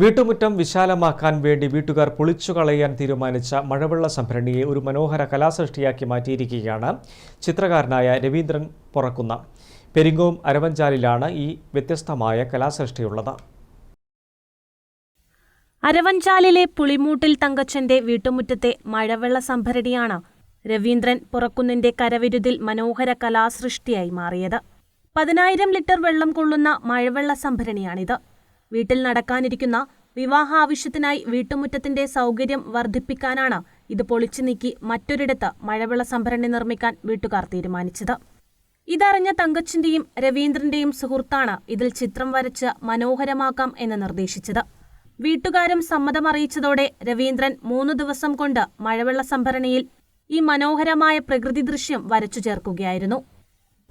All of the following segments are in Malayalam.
വീട്ടുമുറ്റം വിശാലമാക്കാൻ വേണ്ടി വീട്ടുകാർ പൊളിച്ചു കളയാൻ തീരുമാനിച്ച മഴവെള്ള സംഭരണിയെ ഒരു മനോഹര കലാസൃഷ്ടിയാക്കി മാറ്റിയിരിക്കുകയാണ് ചിത്രകാരനായ രവീന്ദ്രൻ പുറക്കുന്ന. പെരിങ്ങോം അരവഞ്ചാലിലാണ് ഈ വ്യത്യസ്തമായ കലാസൃഷ്ടിയുള്ളത്. അരവഞ്ചാലിലെ പുളിമൂട്ടിൽ തങ്കച്ചന്റെ വീട്ടുമുറ്റത്തെ മഴവെള്ള സംഭരണിയാണ് രവീന്ദ്രൻ പുറക്കുന്നിന്റെ കരവിരുതിൽ മനോഹര കലാസൃഷ്ടിയായി മാറിയത്. പതിനായിരം ലിറ്റർ വെള്ളം കൊള്ളുന്ന മഴവെള്ള സംഭരണിയാണിത്. വീട്ടിൽ നടക്കാനിരിക്കുന്ന വിവാഹ ആവശ്യത്തിനായി വീട്ടുമുറ്റത്തിന്റെ സൗകര്യം വർദ്ധിപ്പിക്കാനാണ് ഇത് പൊളിച്ചു നീക്കി മറ്റൊരിടത്ത് മഴവെള്ള സംഭരണി നിർമ്മിക്കാൻ വീട്ടുകാർ തീരുമാനിച്ചത്. ഇതറിഞ്ഞ തങ്കച്ചിന്റെയും രവീന്ദ്രന്റെയും സുഹൃത്താണ് ഇതിൽ ചിത്രം വരച്ച് മനോഹരമാക്കാം എന്ന് നിർദ്ദേശിച്ചത്. വീട്ടുകാരും സമ്മതമറിയിച്ചതോടെ രവീന്ദ്രൻ മൂന്ന് ദിവസം കൊണ്ട് മഴവെള്ള സംഭരണിയിൽ ഈ മനോഹരമായ പ്രകൃതി ദൃശ്യം വരച്ചു ചേർക്കുകയായിരുന്നു.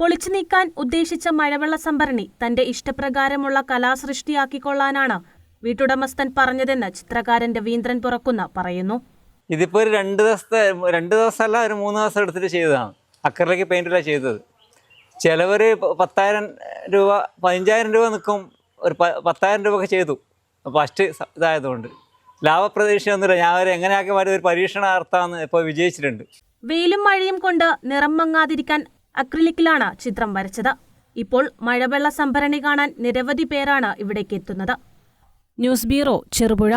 പൊളിച്ചു നീക്കാൻ ഉദ്ദേശിച്ച മഴവെള്ള സംഭരണി തന്റെ ഇഷ്ടപ്രകാരമുള്ള കലാസൃഷ്ടിയാക്കിക്കൊള്ളാനാണ് വീട്ടുടമസ്ഥൻ പറഞ്ഞതെന്ന് ചിത്രകാരൻ രവീന്ദ്രൻ പുറക്കുന്ന പറയുന്നു. ഇതിപ്പോൾ ഒരു രണ്ട് ദിവസത്തെ രണ്ട് ദിവസമല്ല ഒരു മൂന്ന് ദിവസം എടുത്തിട്ട് ചെയ്തതാണ്. അക്കറിലേക്ക് പെയിന്റിലാണ് ചെയ്തത്. ചിലവർ പത്തായിരം രൂപ പതിനഞ്ചായിരം രൂപ നിൽക്കും. ഒരു പത്തായിരം രൂപ ഒക്കെ ചെയ്തു ഫസ്റ്റ് ഇതായതുകൊണ്ട്. ലാഭപ്രതീക്ഷയൊന്നുമില്ല ഞാൻ അവർ എങ്ങനെയാക്കി മാറ്റി? ഒരു പരീക്ഷണാർത്ഥാന്ന് ഇപ്പോൾ വിജയിച്ചിട്ടുണ്ട്. വെയിലും മഴയും കൊണ്ട് നിറം മങ്ങാതിരിക്കാൻ അക്രിലിക്കിലാണ് ചിത്രം വരച്ചത്. ഇപ്പോൾ മഴവെള്ള സംഭരണി കാണാൻ നിരവധി പേരാണ് ഇവിടേക്ക് എത്തുന്നത് ന്യൂസ് ബ്യൂറോ ചെറുപുഴ.